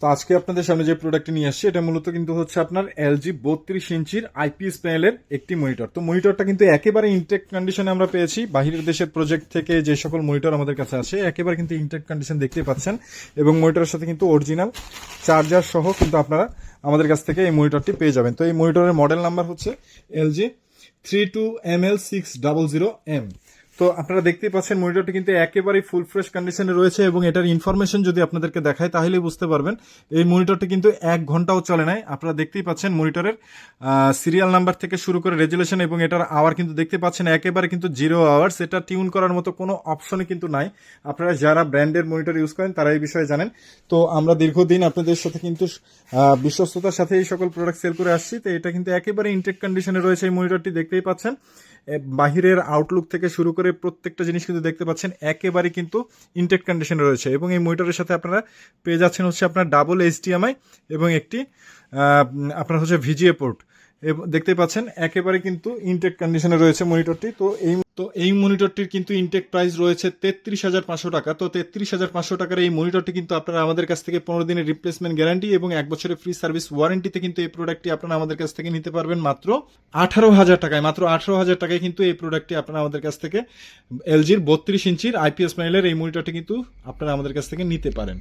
তো আজকে আপনাদের সামনে যে প্রোডাক্টটি নিয়ে আসছি, এটা মূলত কিন্তু হচ্ছে আপনার এলজি বত্রিশ ইঞ্চির আইপিএস প্যানেলের একটি মনিটর তো মনিটরটা কিন্তু একেবারে ইনটেক কন্ডিশনে আমরা পেয়েছি। বাহিরের দেশের প্রজেক্ট থেকে যে সকল মনিটর আমাদের কাছে আছে একেবারে কিন্তু ইনটেক কন্ডিশন দেখতে পাচ্ছেন। এবং মনিটরের সাথে কিন্তু অরিজিনাল চার্জার সহ কিন্তু আপনারা আমাদের কাছ থেকে এই মনিটরটি পেয়ে যাবেন। তো এই মনিটরের মডেল নাম্বার হচ্ছে LG three two M L six double zero M তো আপনারা দেখতেই পাচ্ছেন মনিটরটি কিন্তু একেবারেই ফুল ফ্রেশ কন্ডিশনে রয়েছে এবং এটার ইনফরমেশন যদি আপনাদেরকে দেখায় তাহলে বুঝতে পারবেন এই মনিটরটি কিন্তু এক ঘন্টাও চলে নাই। আপনারা দেখতেই পাচ্ছেন মনিটরের সিরিয়াল নাম্বার থেকে শুরু করে রেজুলেশন এবং এটার আওয়ার কিন্তু দেখতে পাচ্ছেন একেবারে কিন্তু জিরো আওয়ার্স এটা টিউন করার মতো কোনো অপশনই কিন্তু নাই। আপনারা যারা ব্র্যান্ডের মনিটর ইউজ করেন, তারা এই বিষয়ে জানেন। তো আমরা দীর্ঘদিন আপনাদের সাথে কিন্তু বিশ্বস্ততার সাথে এই সকল প্রোডাক্ট সেল করে আসছি। তো এটা কিন্তু একেবারে ইনটেক কন্ডিশনে রয়েছে এই মনিটরটি, দেখতেই পাচ্ছেন। বাহিরের আউটলুক থেকে শুরু করে প্রত্যেকটা জিনিস কিন্তু দেখতে পাচ্ছেন একেবারে কিন্তু ইনটেক কন্ডিশনে রয়েছে। এবং এই মনিটরের সাথে আপনারা পেয়ে যাচ্ছেন হচ্ছে আপনার ডাবল এইচডিএমআই এবং একটি আপনার হচ্ছে ভিজিএ পোর্ট দেখতে পাচ্ছেন, একেবারে কিন্তু ইনটেক কন্ডিশনে রয়েছে মনিটরটি তো এই তো এই মনিটরটির কিন্তু ইনটেক প্রাইস রয়েছে তেত্রিশ হাজার পাঁচশো টাকা। তো তেত্রিশ হাজার পাঁচশো টাকার এই মনিটরটি কিন্তু আপনারা আমাদের কাছ থেকে পনেরো দিনের রিপ্লেসমেন্ট গ্যারান্টি এবং এক বছরের ফ্রি সার্ভিস ওয়ারেন্টিতে কিন্তু এই প্রোডাক্টটি আপনারা আমাদের কাছ থেকে নিতে পারবেন মাত্র আঠারো হাজার টাকায়। মাত্র আঠারো হাজার টাকায় কিন্তু এই প্রোডাক্টটি আপনারা আমাদের কাছ থেকে, এলজির বত্রিশ ইঞ্চির আইপিএস প্যানেলের এই মনিটরটি কিন্তু আপনারা আমাদের কাছ থেকে নিতে পারেন।